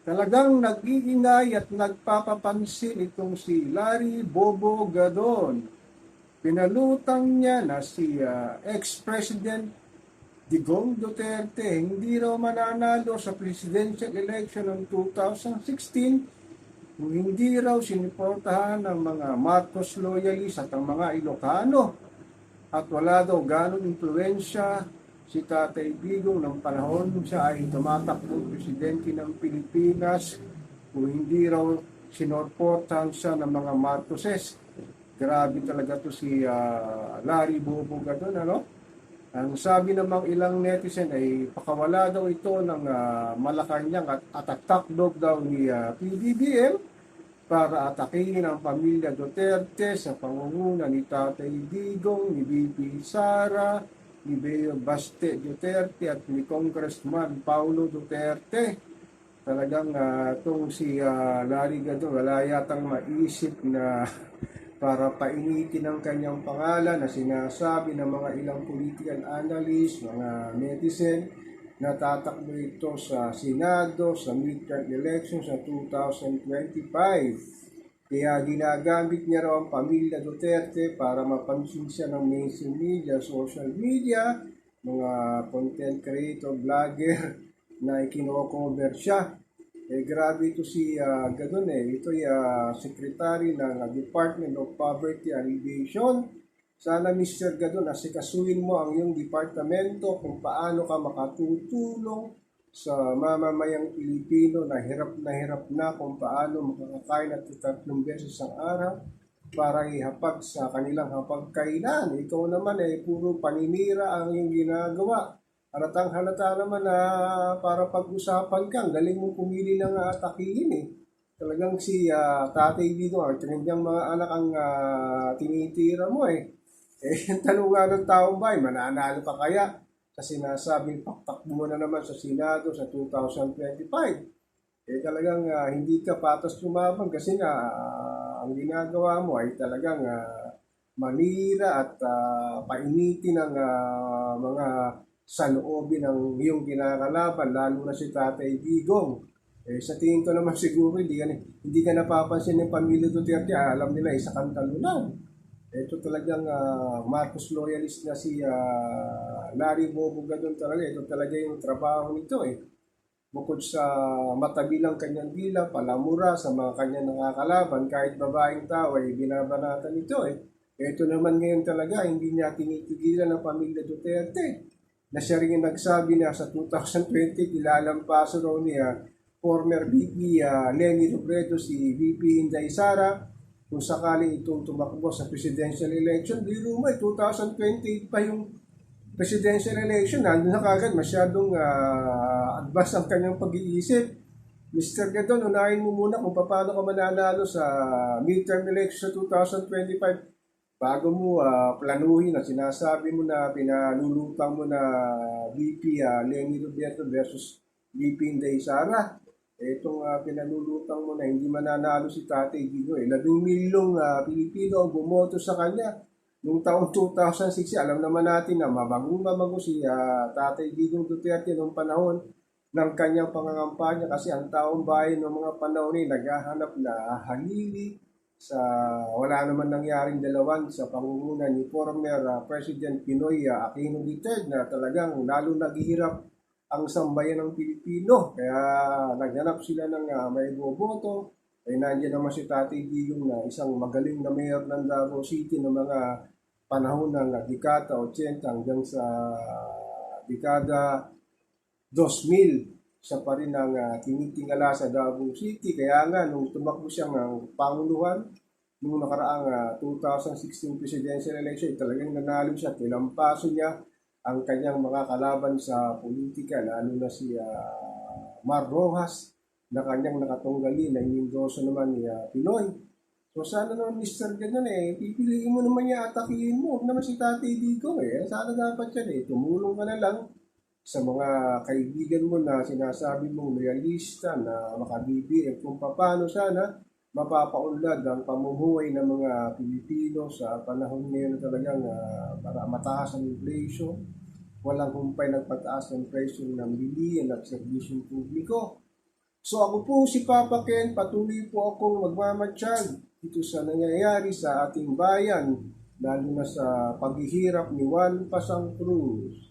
Talagang nag-iingay at nagpapapansin itong si Larry Bobo Gadon. Pinalutang niya na si ah, ex-president Digong Duterte hindi raw mananalo sa presidential election ng 2016 kung hindi raw siniportahan ng mga Marcos loyalists at ang mga Ilocano at wala daw ganong impluensya si Tatay Digong ng panahon siya ay tumatakbo presidente ng Pilipinas kung hindi raw sinorportahan siya ng mga Marcoses. Grabe talaga to si ah, Larry Bobo doon, ano? Ang sabi namang ilang netizen ay pakawala daw ito ng uh, Malacanang at atatakdog daw ni ah, PBBM para atakihin ang pamilya Duterte sa pangunguna ni Tatay Digong, ni BP Sara, ni Beo Baste Duterte at ni Congressman Paulo Duterte. Talagang itong si uh, Larry Gadon wala yatang maisip na para painitin ang kanyang pangalan na sinasabi ng mga ilang political analyst, mga netizen, na tatakbo ito sa Senado sa midterm election sa 2025. Kaya ginagamit niya raw ang pamilya Duterte para mapansin siya ng mainstream media, social media, mga content creator, vlogger na ikinocover siya. Eh, grabe ito si uh, Gadon eh. Ito ay ah, secretary ng ah, Department of Poverty Alleviation. Sana Mr. Gadon, asikasuhin mo ang iyong departamento kung paano ka makatutulong sa mamamayang Pilipino na hirap na hirap na kung paano makakakain at tatlong beses ang araw para ihapag sa kanilang hapagkainan. Ikaw naman eh, puro paninira ang iyong ginagawa. Halatang halata naman na para pag-usapan ka, ang galing mong pumili ng uh, atakihin eh. Talagang si ah, tatay dito, ang kanyang mga anak ang ah, tinitira mo eh. Eh, tanong nga ng taong bahay, mananalo ka kaya? Sa sinasabing paktakbo mo na naman sa Senado sa 2025. Eh talagang ah, hindi ka patas lumaban kasi nga ah, ang ginagawa mo ay talagang ah, manira at ah, painitin ang ah, mga saloobin ng iyong kinakalaban, lalo na si Tatay Digong. Eh, sa tingin ko naman siguro hindi ka, hindi ka napapansin ng pamilya Duterte, alam nila isa kang talunan. Ito talagang ah, Marcos loyalist na si ah, Larry Bobo Gadon talaga. Ito talaga yung trabaho nito eh. Bukod sa matabilang kanyang dila, palamura sa mga kanyang nakakalaban, kahit babaeng tao ay binabanatan nito eh. Ito naman ngayon talaga, hindi niya tinitigilan ng pamilya Duterte. Na siya rin nagsabi na sa 2020, kilalampaso raw niya former VP ah, Lenny Robredo, si VP Inday Sara, kung sakaling itong tumakbo sa presidential election, di mo 2028 pa yung presidential election, nandun na kagad, masyadong uh, advance ang kanyang pag-iisip. Mr. Gadon, unahin mo muna kung paano ka mananalo sa midterm election sa 2025 bago mo ah, planuhin na sinasabi mo na pinalulutang mo na VP uh, Lenny Roberto versus VP Inday Sara. Itong uh, pinalulutang mo na hindi mananalo si Tatay Digo eh. Labing milyong uh, Pilipino ang bumoto sa kanya. Noong taong 2006, alam naman natin na mabagong mabago si uh, Tatay Digong Duterte noong panahon ng kanyang pangangampanya kasi ang taong bayan noong mga panahon ay naghahanap na halili sa wala naman nangyaring dalawan sa pangunguna ni former uh, President Pinoy uh, Aquino III na talagang lalo naghihirap ang sambayan ng Pilipino. Kaya naghanap sila ng uh, may boboto. Ay nandiyan naman si Tati Digong na isang magaling na mayor ng Davao City ng mga panahon ng uh, dekada 80 hanggang sa dekada 2000 siya pa rin ang uh, tinitingala sa Davao City. Kaya nga, nung tumakbo siya ng Panguluhan, nung nakaraang uh, 2016 presidential election, talagang nanalo siya. Tilampaso niya ang kanyang mga kalaban sa politika, lalo na si uh, Mar Rojas, na kanyang nakatunggali na inindoso naman ni uh, Pinoy. So sana naman Mr. Ganyan eh, pipiliin mo naman niya atakihin mo. Huwag naman si Tatay Digo eh. Sana dapat yan eh, tumulong ka na lang sa mga kaibigan mo na sinasabi mong realista na makabibigay kung paano sana mapapaunlad ang pamumuhay ng mga Pilipino sa panahon ngayon talagang uh, para mataas ang inflation, walang humpay ng ng presyo ng bilihin at serbisyong publiko. So ako po si Papa Ken, patuloy po akong magmamatsyag dito sa nangyayari sa ating bayan, lalo na sa paghihirap ni Juan Pasang Cruz.